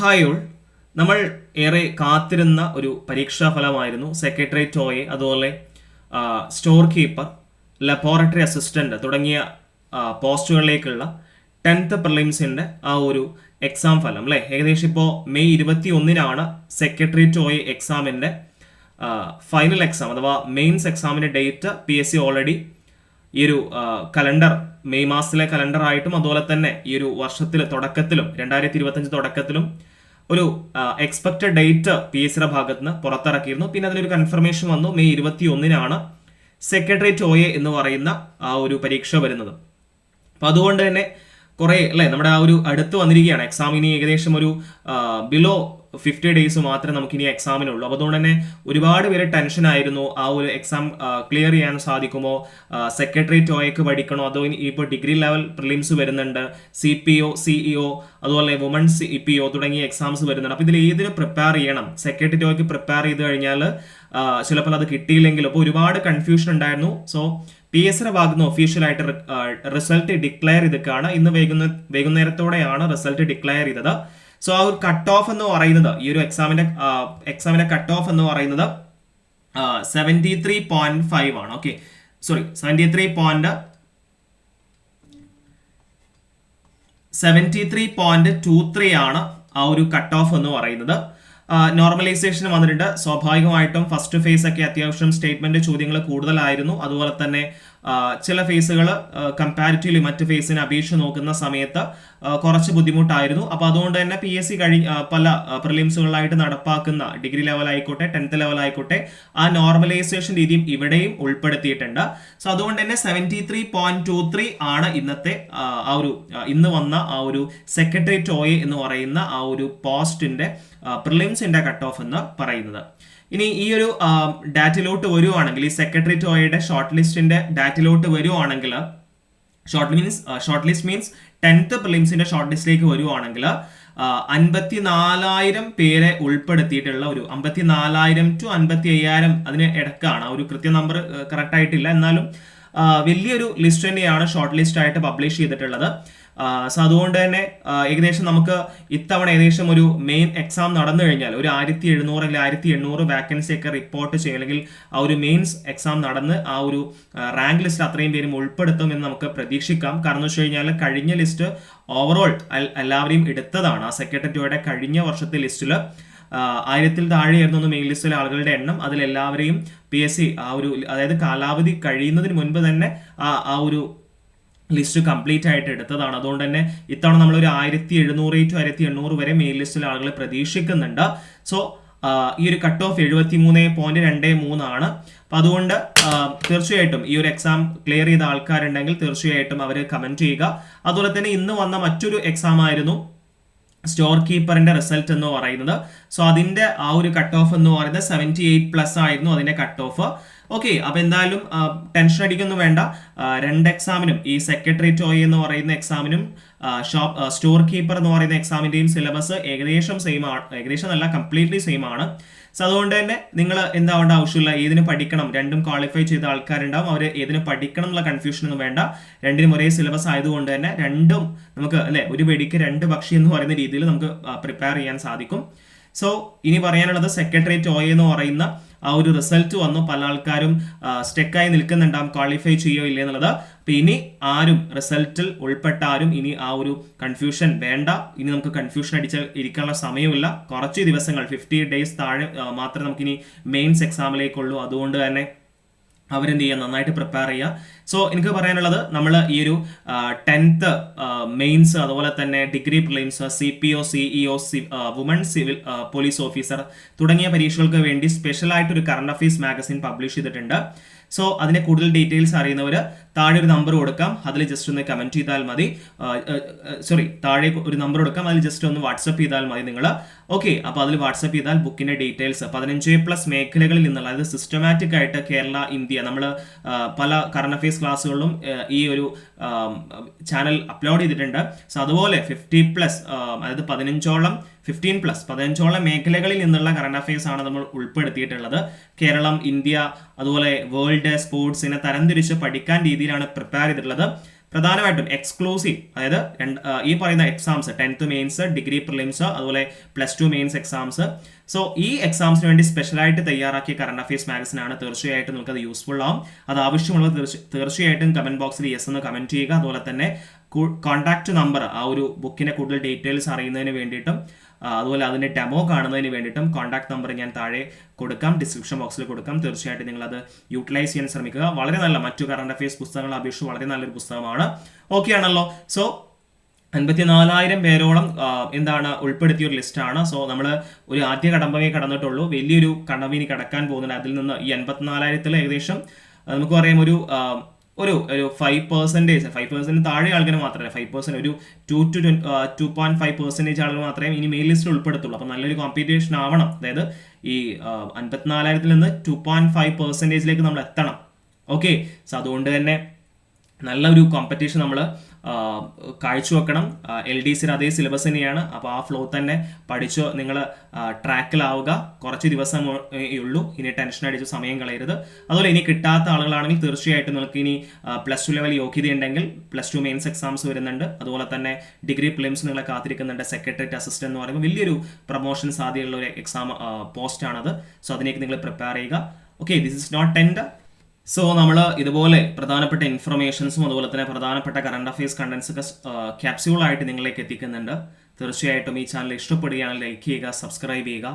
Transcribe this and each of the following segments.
Hi all നമ്മൾ ഏറെ കാത്തിരുന്ന ഒരു പരീക്ഷാ ഫലമായിരുന്നു സെക്രട്ടേറിയറ്റ് ടോയെ അതുപോലെ സ്റ്റോർ കീപ്പർ ലബോറട്ടറി അസിസ്റ്റന്റ് തുടങ്ങിയ പോസ്റ്റുകളിലേക്കുള്ള ടെൻത്ത് പ്രിലിംസിന്റെ ആ ഒരു എക്സാം ഫലം അല്ലേ? ഏകദേശം ഇപ്പോൾ മെയ് ഇരുപത്തി ഒന്നിനാണ് സെക്രട്ടേറിയറ്റ് ഓയെ എക്സാമിന്റെ ഫൈനൽ എക്സാം അഥവാ മെയിൻസ് എക്സാമിന്റെ date P S C already ഈ ഒരു കലണ്ടർ മെയ് മാസത്തിലെ കലണ്ടറായിട്ടും അതുപോലെ തന്നെ ഈ ഒരു വർഷത്തിലെ തുടക്കത്തിലും രണ്ടായിരത്തി ഇരുപത്തഞ്ച് തുടക്കത്തിലും ഒരു എക്സ്പെക്റ്റഡ് ഡേറ്റ് പി എസ് സിയുടെ ഭാഗത്ത് നിന്ന് പുറത്തിറക്കിയിരുന്നു. പിന്നെ അതിനൊരു കൺഫർമേഷൻ വന്നു. മെയ് ഇരുപത്തി ഒന്നിനാണ് സെക്രട്ടേറിയറ്റ് ഒ എ എന്ന് പറയുന്ന ആ ഒരു പരീക്ഷ വരുന്നത്. അപ്പൊ അതുകൊണ്ട് തന്നെ കുറേ അല്ലെ നമ്മുടെ ആ ഒരു അടുത്ത് വന്നിരിക്കുകയാണ്. എക്സാമിന് ഏകദേശം ഒരു ബിലോ ഫിഫ്റ്റി ഡേയ്സ് മാത്രമേ നമുക്ക് ഇനി എക്സാമിനുള്ളൂ അപ്പോൾ അതുകൊണ്ട് തന്നെ ഒരുപാട് പേര് ടെൻഷൻ ആയിരുന്നു. ആ ഒരു എക്സാം ക്ലിയർ ചെയ്യാൻ സാധിക്കുമോ? സെക്രട്ടേറിയറ്റ് ഒയക്ക് പഠിക്കണോ? അതോ ഇപ്പോൾ ഡിഗ്രി ലെവൽ പ്രിലിംസ് വരുന്നുണ്ട്. സി പി ഒ സിഇഒ അതുപോലെ വുമൺ ഇ പി ഒ തുടങ്ങിയ എക്സാംസ് വരുന്നുണ്ട്. അപ്പോൾ ഇതിൽ ഏതിന് പ്രിപ്പയർ ചെയ്യണം? സെക്രട്ടറി ഒയക്ക് പ്രിപ്പയർ ചെയ്ത് കഴിഞ്ഞാൽ ചിലപ്പോൾ അത് കിട്ടിയില്ലെങ്കിലും അപ്പോൾ ഒരുപാട് കൺഫ്യൂഷൻ ഉണ്ടായിരുന്നു. സോ പി എസ് സിയുടെ ഭാഗത്ത് നിന്ന് ഒഫീഷ്യലായിട്ട് റിസൾട്ട് ഡിക്ലെയർ ചെയ്തിട്ടാണ് ഇന്ന് വൈകുന്ന വൈകുന്നേരത്തോടെയാണ് റിസൾട്ട് ഡിക്ലെയർ ചെയ്തത്. സോ ആ ഒരു കട്ട് ഓഫ് എന്ന് പറയുന്നത് ഈ ഒരു എക്സാമിന്റെ എക്സാമിന്റെ കട്ട് ഓഫ് എന്ന് പറയുന്നത് സെവന്റി ത്രീ പോയിന്റ് ഫൈവ് ആണ്. Okay sorry seventy three point seventy three point two three ആണ് ആ ഒരു കട്ട് ഓഫ് എന്ന് പറയുന്നത്. നോർമലൈസേഷൻ വന്നിട്ടുണ്ട്. സ്വാഭാവികമായിട്ടും ഫസ്റ്റ് ഫേസ് ഒക്കെ അത്യാവശ്യം സ്റ്റേറ്റ്മെന്റ് ചോദ്യങ്ങൾ കൂടുതലായിരുന്നു. അതുപോലെ തന്നെ ചില ഫേസുകൾ കമ്പാരിറ്റീവ്ലി മറ്റ് ഫേസിനെ അപേക്ഷിച്ച് നോക്കുന്ന സമയത്ത് കുറച്ച് ബുദ്ധിമുട്ടായിരുന്നു. അപ്പോൾ അതുകൊണ്ട് തന്നെ പി എസ് സി കഴി ആ, പല പ്രിലിംസുകളായിട്ട് നടപ്പാക്കുന്ന ഡിഗ്രി ലെവൽ ആയിക്കോട്ടെ ടെൻത്ത് ലെവൽ ആയിക്കോട്ടെ ആ നോർമലൈസേഷൻ രീതിയും ഇവിടെയും ഉൾപ്പെടുത്തിയിട്ടുണ്ട്. സോ അതുകൊണ്ട് തന്നെ seventy three point two three ആണ് ഇന്നത്തെ ആ, ഒരു ഇന്ന് വന്ന ആ ഒരു സെക്രട്ടറി ടോയ് എന്ന് പറയുന്ന ആ ഒരു പോസ്റ്റിന്റെ പ്രിലിംസിന്റെ കട്ട് ഓഫ് എന്ന് പറയുന്നത്. ഇനി ഈ ഒരു ഡാറ്റയിലോട്ട് വരുവാണെങ്കിൽ ഈ സെക്രട്ടറി ടോയുടെ ഷോർട്ട് ലിസ്റ്റിന്റെ ഡാറ്റയിലോട്ട് വരുവാണെങ്കിൽ short means short list means tenth പ്രിലിംസിന്റെ short ലിസ്റ്റിലേക്ക് വരുവാണെങ്കിൽ അൻപത്തി നാലായിരം പേരെ ഉൾപ്പെടുത്തിയിട്ടുള്ള ഒരു അമ്പത്തി നാലായിരം ടു അൻപത്തി അയ്യായിരം അതിന് ഇടക്കാണ്. ഒരു കൃത്യ നമ്പർ കറക്റ്റ് ആയിട്ടില്ല. എന്നാലും വലിയൊരു ലിസ്റ്റ് തന്നെയാണ് ഷോർട്ട് ലിസ്റ്റ് ആയിട്ട് പബ്ലിഷ് ചെയ്തിട്ടുള്ളത്. സോ അതുകൊണ്ട് തന്നെ ഏകദേശം നമുക്ക് ഇത്തവണ ഏകദേശം ഒരു മെയിൻ എക്സാം നടന്നു കഴിഞ്ഞാൽ ഒരു ആയിരത്തി എഴുന്നൂറ് അല്ലെങ്കിൽ ആയിരത്തി എണ്ണൂറ് വാക്കൻസി ഒക്കെ റിപ്പോർട്ട് ചെയ്യും. അല്ലെങ്കിൽ ആ ഒരു മെയിൻസ് എക്സാം നടന്ന് ആ ഒരു റാങ്ക് ലിസ്റ്റ് അത്രയും പേരും ഉൾപ്പെടുത്തും എന്ന് നമുക്ക് പ്രതീക്ഷിക്കാം. കാരണം വെച്ച് കഴിഞ്ഞാൽ കഴിഞ്ഞ ലിസ്റ്റ് ഓവറോൾ എല്ലാവരെയും എടുത്തതാണ്. ആ സെക്രട്ടറിയുടെ കഴിഞ്ഞ വർഷത്തെ ലിസ്റ്റിൽ ആയിരത്തിൽ താഴെയായിരുന്നു മെയിൻ ലിസ്റ്റിലെ ആളുകളുടെ എണ്ണം. അതിലെല്ലാവരെയും പി എസ് സി ആ ഒരു അതായത് കാലാവധി കഴിയുന്നതിന് മുൻപ് തന്നെ ആ ആ ഒരു ലിസ്റ്റ് കംപ്ലീറ്റ് ആയിട്ട് എടുത്തതാണ്. അതുകൊണ്ട് തന്നെ ഇത്തവണ നമ്മൾ ഒരു ആയിരത്തി എഴുന്നൂറ് ടു ആയിരത്തി എണ്ണൂറ് വരെ മെയിൽ ലിസ്റ്റിൽ ആളുകൾ പ്രതീക്ഷിക്കുന്നുണ്ട് സോ ഈ ഒരു കട്ട് ഓഫ് എഴുപത്തി മൂന്ന് പോയിന്റ് രണ്ട് മൂന്നാണ് അപ്പൊ അതുകൊണ്ട് തീർച്ചയായിട്ടും ഈ ഒരു എക്സാം ക്ലിയർ ചെയ്ത ആൾക്കാരുണ്ടെങ്കിൽ തീർച്ചയായിട്ടും അവർ കമന്റ് ചെയ്യുക. അതുപോലെ തന്നെ ഇന്ന് വന്ന മറ്റൊരു എക്സാം ആയിരുന്നു സ്റ്റോർ കീപ്പറിന്റെ റിസൾട്ട് എന്ന് പറയുന്നത്. സോ അതിന്റെ ആ ഒരു കട്ട് ഓഫ് എന്ന് പറയുന്നത് സെവന്റി എയ്റ്റ് പ്ലസ് ആയിരുന്നു അതിന്റെ കട്ട് ഓഫ് ഓക്കെ അപ്പോൾ എന്തായാലും ടെൻഷൻ അടിക്കൊന്നും വേണ്ട. രണ്ട് എക്സാമിനും ഈ സെക്രട്ടറി ടോയ് എന്ന് പറയുന്ന എക്സാമിനും ഷോപ്പ് സ്റ്റോർ കീപ്പർ എന്ന് പറയുന്ന എക്സാമിന്റെയും സിലബസ് ഏകദേശം സെയിം ആണ്. ഏകദേശം അല്ല കംപ്ലീറ്റ്ലി സെയിം ആണ്. സോ അതുകൊണ്ട് തന്നെ നിങ്ങൾ എന്താവേണ്ട ആവശ്യമില്ല. ഏതിന് പഠിക്കണം? രണ്ടും ക്വാളിഫൈ ചെയ്ത ആൾക്കാരുണ്ടാവും. അവർ ഏതിന് പഠിക്കണം എന്നുള്ള കൺഫ്യൂഷൻ ഒന്നും വേണ്ട. രണ്ടിനും ഒരേ സിലബസ് ആയതുകൊണ്ട് തന്നെ രണ്ടും നമുക്ക് അല്ലെ ഒരു വെടിക്ക് രണ്ട് പക്ഷി എന്ന് പറയുന്ന രീതിയിൽ നമുക്ക് പ്രിപ്പയർ ചെയ്യാൻ സാധിക്കും. സോ ഇനി പറയാനുള്ളത് സെക്രട്ടേറിയറ്റ് ഒ എന്ന് പറയുന്ന ആ ഒരു റിസൾട്ട് വന്നു. പല ആൾക്കാരും സ്റ്റെക്കായി നിൽക്കുന്നുണ്ടാവും. ക്വാളിഫൈ ചെയ്യോ ഇല്ലേ എന്നുള്ളത്. അപ്പൊ ഇനി ആരും റിസൾട്ടിൽ ഉൾപ്പെട്ട ആരും ഇനി ആ ഒരു കൺഫ്യൂഷൻ വേണ്ട. ഇനി നമുക്ക് കൺഫ്യൂഷൻ അടിച്ച് ഇരിക്കാനുള്ള സമയമില്ല കുറച്ച് ദിവസങ്ങൾ ഫിഫ്റ്റി ഡേയ്സ് താഴെ മാത്രമേ നമുക്കിനി മെയിൻസ് എക്സാമിലേക്കുള്ളൂ അതുകൊണ്ട് തന്നെ അവരെന്ത് ചെയ്യുക നന്നായിട്ട് പ്രിപ്പയർ ചെയ്യുക സോ എനിക്ക് പറയാനുള്ളത് നമ്മൾ ഈ ഒരു ടെൻത്ത് മെയിൻസ് അതുപോലെ തന്നെ degree prelims C P O CEO woman civil police officer തുടങ്ങിയ പരീക്ഷകൾക്ക് വേണ്ടി സ്പെഷ്യൽ ആയിട്ട് ഒരു കറണ്ട് അഫയേഴ്സ് മാഗസിൻ പബ്ലിഷ് ചെയ്തിട്ടുണ്ട്. സോ അതിനെ കൂടുതൽ ഡീറ്റെയിൽസ് അറിയുന്നവർ താഴെ ഒരു നമ്പർ കൊടുക്കാം. അതിൽ ജസ്റ്റ് ഒന്ന് കമന്റ് ചെയ്താൽ മതി. സോറി താഴെ ഒരു നമ്പർ കൊടുക്കാം. അതിൽ ജസ്റ്റ് ഒന്ന് വാട്സപ്പ് ചെയ്താൽ മതി നിങ്ങൾ ഓക്കെ അപ്പോൾ അതിൽ വാട്സപ്പ് ചെയ്താൽ ബുക്കിന്റെ ഡീറ്റെയിൽസ് പതിനഞ്ച് പ്ലസ് മേഖലകളിൽ നിന്നുള്ള അതായത് സിസ്റ്റമാറ്റിക് ആയിട്ട് കേരള ഇന്ത്യ നമ്മൾ പല കറണ്ട് അഫയേഴ്സ് ക്ലാസ്സുകളിലും ഈ ഒരു ചാനൽ അപ്ലോഡ് ചെയ്തിട്ടുണ്ട്. സോ അതുപോലെ ഫിഫ്റ്റി പ്ലസ് അതായത് പതിനഞ്ചോളം ഫിഫ്റ്റീൻ പ്ലസ് പതിനഞ്ചോളം മേഖലകളിൽ നിന്നുള്ള കറണ്ട് അഫയേഴ്സ് ആണ് നമ്മൾ ഉൾപ്പെടുത്തിയിട്ടുള്ളത്. കേരളം ഇന്ത്യ അതുപോലെ വേൾഡ് സ്പോർട്സിനെ തരംതിരിച്ച് പഠിക്കാൻ രീതിയിലാണ് പ്രിപ്പയർ ചെയ്തിട്ടുള്ളത്. പ്രധാനമായിട്ടും എക്സ്ക്ലൂസീവ് അതായത് ഈ പറയുന്ന exams tenth mains degree prelims അതുപോലെ plus two mains exams so ഈ എക്സാംസിന് വേണ്ടി സ്പെഷ്യലായിട്ട് തയ്യാറാക്കിയ കറണ്ട് അഫയേഴ്സ് മാഗസിൻ ആണ് തീർച്ചയായിട്ടും നിങ്ങൾക്ക് അത് യൂസ്ഫുൾ ആവും. അത് ആവശ്യമുള്ളത് തീർച്ച- തീർച്ചയായിട്ടും കമന്റ് ബോക്സിൽ യെസ് എന്ന് കമന്റ് ചെയ്യുക. അതുപോലെ തന്നെ കോൺടാക്ട് നമ്പർ ആ ഒരു ബുക്കിനെ കൂടുതൽ ഡീറ്റെയിൽസ് അറിയുന്നതിന് വേണ്ടിയിട്ടും അതുപോലെ അതിന്റെ ഡെമോ കാണുന്നതിന് വേണ്ടിയിട്ടും കോൺടാക്ട് നമ്പർ ഞാൻ താഴെ കൊടുക്കാം ഡിസ്ക്രിപ്ഷൻ ബോക്സിൽ കൊടുക്കാം. തീർച്ചയായിട്ടും നിങ്ങൾ അത് യൂട്ടിലൈസ് ചെയ്യാൻ ശ്രമിക്കുക. വളരെ നല്ല മറ്റു കറണ്ട് അഫയേഴ്സ് പുസ്തകങ്ങൾ അപേക്ഷിച്ച് വളരെ നല്ലൊരു പുസ്തകമാണ്. ഓക്കെ ആണല്ലോ. സോ അൻപത്തിനാലായിരം പേരോളം എന്താണ് ഉൾപ്പെടുത്തിയ ഒരു ലിസ്റ്റാണ് സോ നമ്മൾ ഒരു ആദ്യ കടമ്പവേ കടന്നിട്ടുള്ളൂ. വലിയൊരു കടമ്പിനി കടക്കാൻ പോകുന്നുണ്ട്. അതിൽ നിന്ന് ഈ അൻപത്തിനാലായിരത്തിൽ ഏകദേശം നമുക്ക് പറയാം ഒരു ഒരു ഒരു ഫൈവ് പെർസെന്റേജ് ഫൈവ് പെർസെന്റ് താഴെ ആളുകൾ മാത്രമേ ഫൈവ് പെർസെന്റ് ഒരു two two two point five percentage ആളുകൾ മാത്രമേ ഇനി മെയിൻ ലിസ്റ്റിൽ ഉൾപ്പെടുത്തുള്ളൂ. അപ്പോൾ നല്ലൊരു കോമ്പറ്റീഷൻ ആവണം. അതായത് ഈ അൻപത്തിനാലായിരത്തിൽ നിന്ന് ടു പോയിന്റ് ഫൈവ് പെർസെന്റേജിലേക്ക് നമ്മൾ എത്തണം ഓക്കെ സോ അതുകൊണ്ട് തന്നെ നല്ലൊരു കോമ്പറ്റീഷൻ നമ്മൾ കാഴ്ചവെക്കണം എൽ ഡി സിന് അതേ സിലബസ് തന്നെയാണ്. അപ്പോൾ ആ ഫ്ലോ തന്നെ പഠിച്ച് നിങ്ങൾ ട്രാക്കിലാവുക കുറച്ച് ദിവസം ഉള്ളൂ. ഇനി ടെൻഷൻ അടിച്ച് സമയം കളയരുത്. അതുപോലെ ഇനി കിട്ടാത്ത ആളുകളാണെങ്കിൽ തീർച്ചയായിട്ടും നിങ്ങൾക്ക് ഇനി പ്ലസ് ടു ലെവൽ യോഗ്യത ഉണ്ടെങ്കിൽ പ്ലസ് ടു മെയിൻസ് എക്സാംസ് വരുന്നുണ്ട്. അതുപോലെ തന്നെ ഡിഗ്രി പ്ലിംസ് നിങ്ങളെ കാത്തിരിക്കുന്നുണ്ട്. സെക്രട്ടറിയേറ്റ് അസിസ്റ്റന്റ് എന്ന് പറയുമ്പോൾ വലിയൊരു പ്രൊമോഷൻ സാധ്യതയുള്ള ഒരു എക്സാം പോസ്റ്റാണത് സോ അതിനേക്ക് നിങ്ങൾ പ്രിപ്പയർ ചെയ്യുക. Okay this is not tend so നമ്മൾ ഇതുപോലെ പ്രധാനപ്പെട്ട ഇൻഫർമേഷൻസും അതുപോലെ തന്നെ പ്രധാനപ്പെട്ട കറണ്ട് അഫയേഴ്സ് കണ്ടൻസ് ഒക്കെ ക്യാപ്സ്യൂൾ ആയിട്ട് നിങ്ങളിലേക്ക് എത്തിക്കുന്നുണ്ട്. തീർച്ചയായിട്ടും ഈ ചാനൽ ഇഷ്ടപ്പെടുകയാണെങ്കിൽ ലൈക്ക് ചെയ്യുക സബ്സ്ക്രൈബ് ചെയ്യുക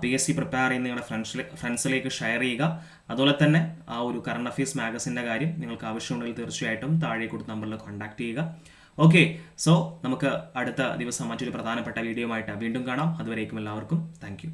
പി എസ് സി പ്രിപ്പയർ ചെയ്യുന്ന നിങ്ങളുടെ ഫ്രണ്ട്സിലെ ഫ്രണ്ട്സിലേക്ക് ഷെയർ ചെയ്യുക. അതുപോലെ തന്നെ ആ ഒരു കറണ്ട് അഫയേഴ്സ് മാഗസിന്റെ കാര്യം നിങ്ങൾക്ക് ആവശ്യമുണ്ടെങ്കിൽ തീർച്ചയായിട്ടും താഴെ കൊടുത്ത് നമ്പറിൽ കോൺടാക്ട് ചെയ്യുക. ഓക്കെ സോ നമുക്ക് അടുത്ത ദിവസം മറ്റൊരു പ്രധാനപ്പെട്ട വീഡിയോ ആയിട്ട് വീണ്ടും കാണാം. അതുവരേക്കും എല്ലാവർക്കും താങ്ക്